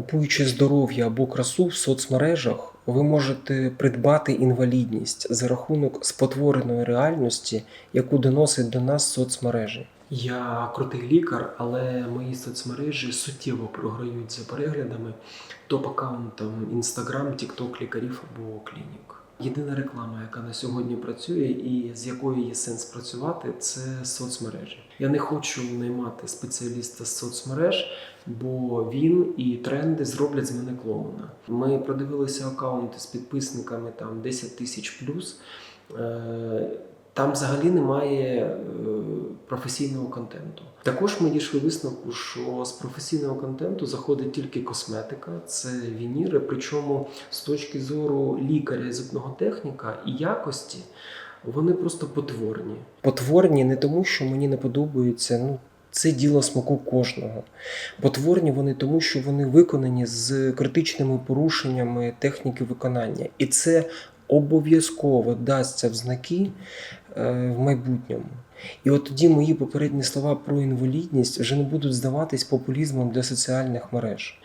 Купуючи здоров'я або красу в соцмережах, ви можете придбати інвалідність за рахунок спотвореної реальності, яку доносить до нас соцмережі. Я крутий лікар, але мої соцмережі суттєво програють за переглядами топ-аккаунтам Instagram, TikTok лікарів або клінік. Єдина реклама, яка на сьогодні працює і з якою є сенс працювати, це соцмережі. Я не хочу наймати спеціаліста з соцмереж, бо він і тренди зроблять з мене клоуна. Ми продивилися аккаунти з підписниками там 10 тисяч плюс. Там взагалі немає е, професійного контенту. Також ми дійшли висновку, що з професійного контенту заходить тільки косметика, це вініри. Причому з точки зору лікаря і зубного техніка і якості вони просто потворні. Потворні не тому, що мені не подобаються. Ну, це діло смаку кожного. Потворні вони тому, що вони виконані з критичними порушеннями техніки виконання. І це обов'язково дасться в знаки е, в майбутньому. І от тоді мої попередні слова про інвалідність вже не будуть здаватись популізмом для соціальних мереж.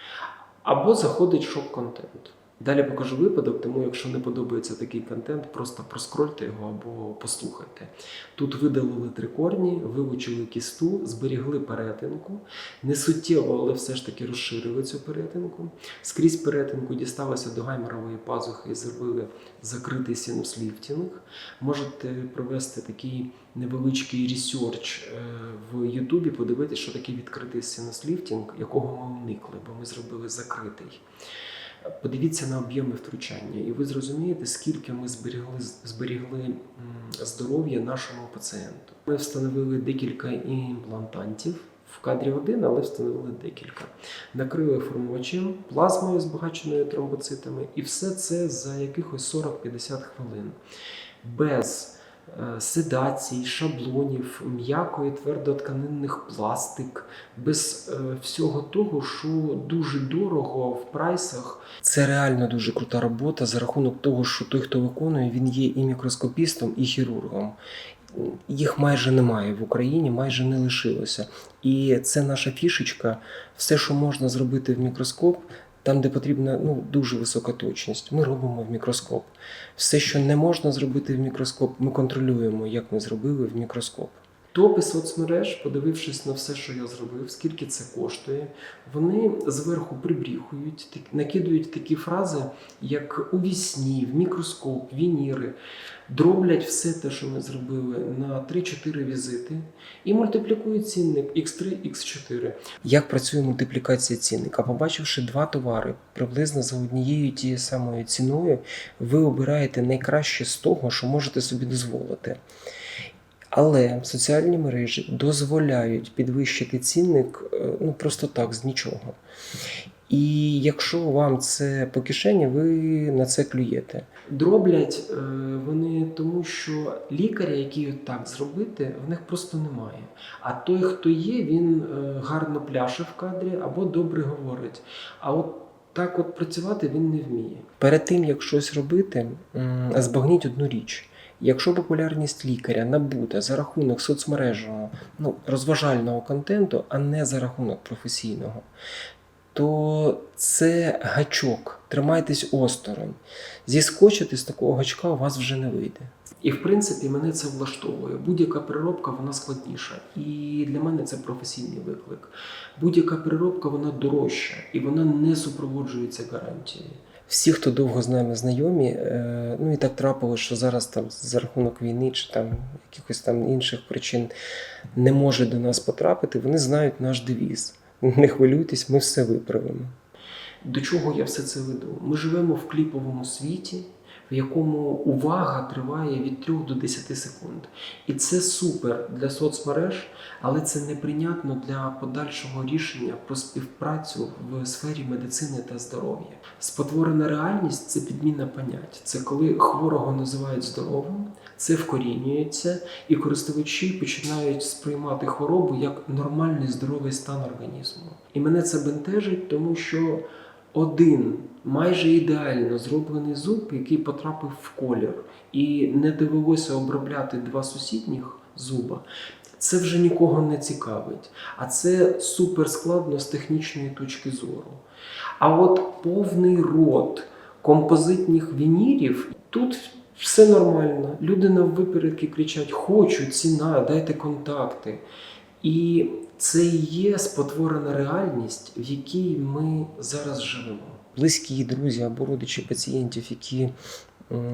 Або заходить шок-контент. Далі покажу випадок, тому якщо не подобається такий контент, просто проскрольте його або послухайте. Тут видалили три корні, вилучили кісту, зберігли перетинку, не суттєво, але все ж таки розширили цю перетинку. Скрізь перетинку дісталося до гайморової пазухи і зробили закритий синус-ліфтінг. Можете провести такий невеличкий ресерч е, в Ютубі, подивитися, що таке відкритий синус-ліфтінг, якого ми уникли, бо ми зробили закритий. Подивіться на об'єми втручання, і ви зрозумієте, скільки ми зберігли, зберігли здоров'я нашому пацієнту. Ми встановили декілька імплантантів в кадрі один, але встановили декілька. Накрили формувачем, плазмою збагаченою тромбоцитами, і все це за якихось 40-50 хвилин. Без седацій, шаблонів, м'якої твердотканинних пластик, без е, всього того, що дуже дорого в прайсах. Це реально дуже крута робота за рахунок того, що той, хто виконує, він є і мікроскопістом, і хірургом. Їх майже немає в Україні, майже не лишилося. І це наша фішечка. Все, що можна зробити в мікроскоп, там, де потрібна ну, дуже висока точність, ми робимо в мікроскоп. Все, що не можна зробити в мікроскоп, ми контролюємо, як ми зробили в мікроскоп. Топи соцмереж, подивившись на все, що я зробив, скільки це коштує, вони зверху прибріхують, накидують такі фрази, як у вісні, в мікроскоп, вініри, дроблять все те, що ми зробили, на 3-4 візити і мультиплікують цінник X3, X4. Як працює мультиплікація цінника? Побачивши два товари приблизно за однією тією самою ціною, ви обираєте найкраще з того, що можете собі дозволити. Але соціальні мережі дозволяють підвищити цінник е, ну просто так, з нічого. І якщо вам це по кишені, ви на це клюєте. Дроблять е, вони тому, що лікаря, який так зробити, в них просто немає. А той, хто є, він е, гарно пляше в кадрі або добре говорить. А от так от працювати він не вміє. Перед тим як щось робити, збагніть одну річ. Якщо популярність лікаря набута за рахунок соцмережного, ну, розважального контенту, а не за рахунок професійного, то це гачок. Тримайтесь осторонь. Зіскочити з такого гачка у вас вже не вийде. І в принципі мене це влаштовує. Будь-яка переробка вона складніша. І для мене це професійний виклик. Будь-яка переробка вона дорожча і вона не супроводжується гарантією. Всі, хто довго з нами знайомі, е, ну і так трапилося, що зараз там за рахунок війни чи там якихось там інших причин не може до нас потрапити, вони знають наш девіз. Не хвилюйтесь, ми все виправимо. До чого я все це веду? Ми живемо в кліповому світі, в якому увага триває від 3 до 10 секунд. І це супер для соцмереж, але це неприйнятно для подальшого рішення про співпрацю в сфері медицини та здоров'я. Спотворена реальність це підміна понять. Це коли хворого називають здоровим, це вкорінюється, і користувачі починають сприймати хворобу як нормальний здоровий стан організму. І мене це бентежить, тому що один майже ідеально зроблений зуб, який потрапив в колір, і не довелося обробляти два сусідніх зуба. Це вже нікого не цікавить. А це супер складно з технічної точки зору. А от повний рот композитних вінірів тут все нормально. Люди на випередки кричать: хочу, ціна, дайте контакти. І це і є спотворена реальність, в якій ми зараз живемо. Близькі друзі або родичі пацієнтів, які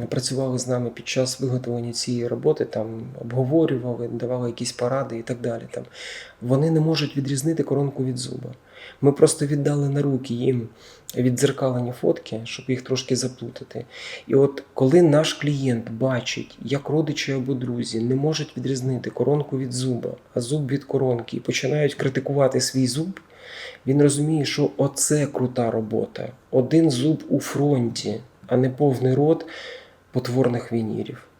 працювали з нами під час виготовлення цієї роботи, там обговорювали, давали якісь поради і так далі. Там вони не можуть відрізнити коронку від зуба. Ми просто віддали на руки їм віддзеркалені фотки, щоб їх трошки заплутати. І от коли наш клієнт бачить, як родичі або друзі не можуть відрізнити коронку від зуба, а зуб від коронки, і починають критикувати свій зуб, він розуміє, що оце крута робота. Один зуб у фронті, а не повний рот потворних вінірів.